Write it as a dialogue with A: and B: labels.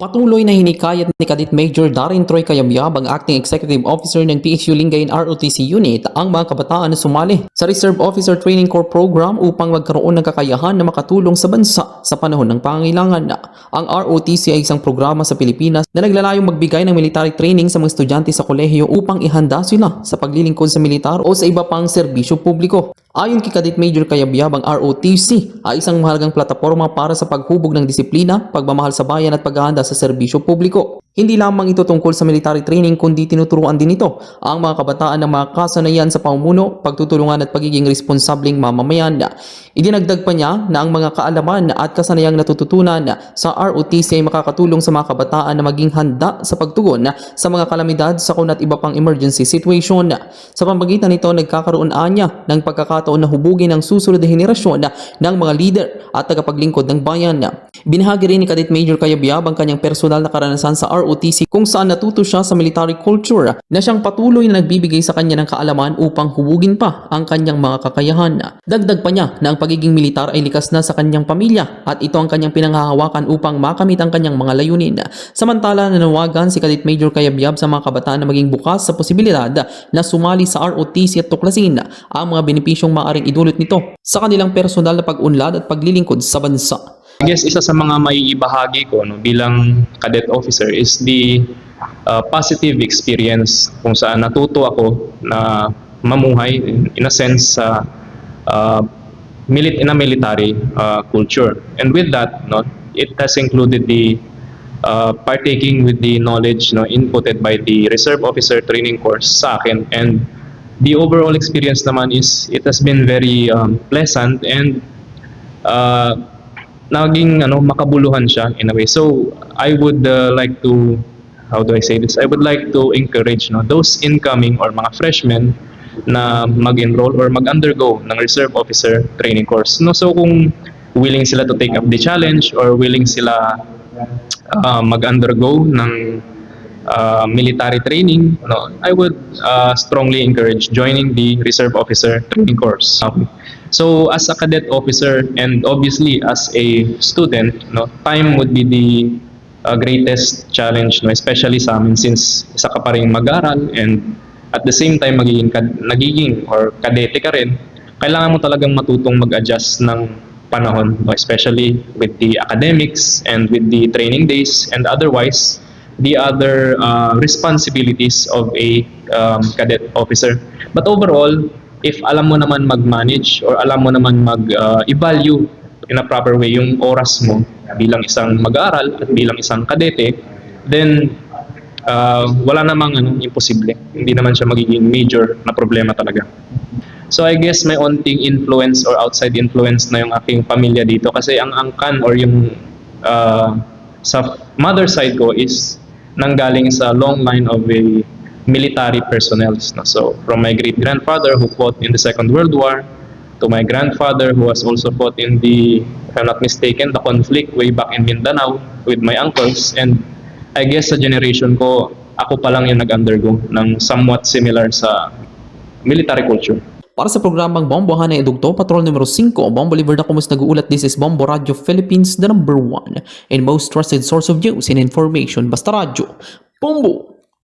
A: Patuloy na hinikayat ni Kadit Major Darin Troy Kayabyab ang Acting Executive Officer ng PSU Lingayen ROTC Unit ang mga kabataan na sumali sa Reserve Officer Training Corps Program upang magkaroon ng kakayahan na makatulong sa bansa sa panahon ng pangangailangan. Ang ROTC ay isang programa sa Pilipinas na naglalayong magbigay ng military training sa mga estudyante sa kolehiyo upang ihanda sila sa paglilingkod sa militar o sa iba pang serbisyo publiko. Ayon kay Kadit Major Kayabyab, ang ROTC ay isang mahalagang plataforma para sa paghubog ng disiplina, pagmamahal sa bayan at paghahanda sa serbisyo publiko. Hindi lamang ito tungkol sa military training kundi tinuturuan din ito ang mga kabataan ng mga kasanayan sa pamumuno, pagtutulungan at pagiging responsabling mamamayan. Idinagdag pa niya na ang mga kaalaman at kasanayang natututunan sa ROTC ay makakatulong sa mga kabataan na maging handa sa pagtugon sa mga kalamidad, sakon at iba pang emergency situation. Sa pamagitan nito, nagkakaroon anya ng pagkakataon na hubugin ang susunod na henerasyon ng mga leader at tagapaglingkod ng bayan. Binahagi rin ni Cadet Major Kayabyab ang kanyang personal na karanasan sa kung saan natuto siya sa military culture na siyang patuloy na nagbibigay sa kanya ng kaalaman upang hubugin pa ang kanyang mga kakayahan. Dagdag pa niya na ang pagiging militar ay likas na sa kanyang pamilya at ito ang kanyang pinanghahawakan upang makamit ang kanyang mga layunin. Samantala nanawagan si Cadet Major Kayabyab sa mga kabataan na maging bukas sa posibilidad na sumali sa ROTC at tuklasin ang mga benepisyong maaaring idulot nito sa kanilang personal na pag-unlad at paglilingkod sa bansa.
B: I guess isa sa mga maiibahagi ko no, bilang cadet officer is the uh, positive experience kung saan natuto ako na mamuhay in, a sense sa uh, milit in a military uh, culture. And with that, no, it has included the uh, partaking with the knowledge no, inputted by the reserve officer training course sa akin and the overall experience naman is it has been very um, pleasant and uh, naging ano makabuluhan siya in a way. So I would uh, like to how do I say this? I would like to encourage no those incoming or mga freshmen na mag-enroll or mag-undergo ng reserve officer training course. No so kung willing sila to take up the challenge or willing sila uh, mag-undergo ng uh, military training, no, I would uh, strongly encourage joining the reserve officer training course. Okay. So as a cadet officer and obviously as a student, no, time would be the uh, greatest challenge, no, especially sa amin since isa ka pa rin mag-aral and at the same time magiging kad- nagiging or kadete ka rin, kailangan mo talagang matutong mag-adjust ng panahon, no, especially with the academics and with the training days and otherwise the other uh, responsibilities of a um, cadet officer. But overall, if alam mo naman mag-manage or alam mo naman mag-evalue in a proper way yung oras mo bilang isang mag-aaral at bilang isang kadete, then uh, wala namang ano, imposible. Hindi naman siya magiging major na problema talaga. So I guess may onting influence or outside influence na yung aking pamilya dito kasi ang angkan or yung uh, sa mother side ko is nanggaling sa long line of a military personnel. No? So from my great grandfather who fought in the Second World War to my grandfather who has also fought in the, if I'm not mistaken, the conflict way back in Mindanao with my uncles and I guess sa generation ko, ako pa lang yung nag-undergo ng somewhat similar sa military culture.
A: Para sa programang Bombohan na Edugto, Patrol numero 5, Bombo Liver na kumus nag-uulat this is Bombo Radio Philippines, the number one and most trusted source of news and information. Basta radyo, Bombo!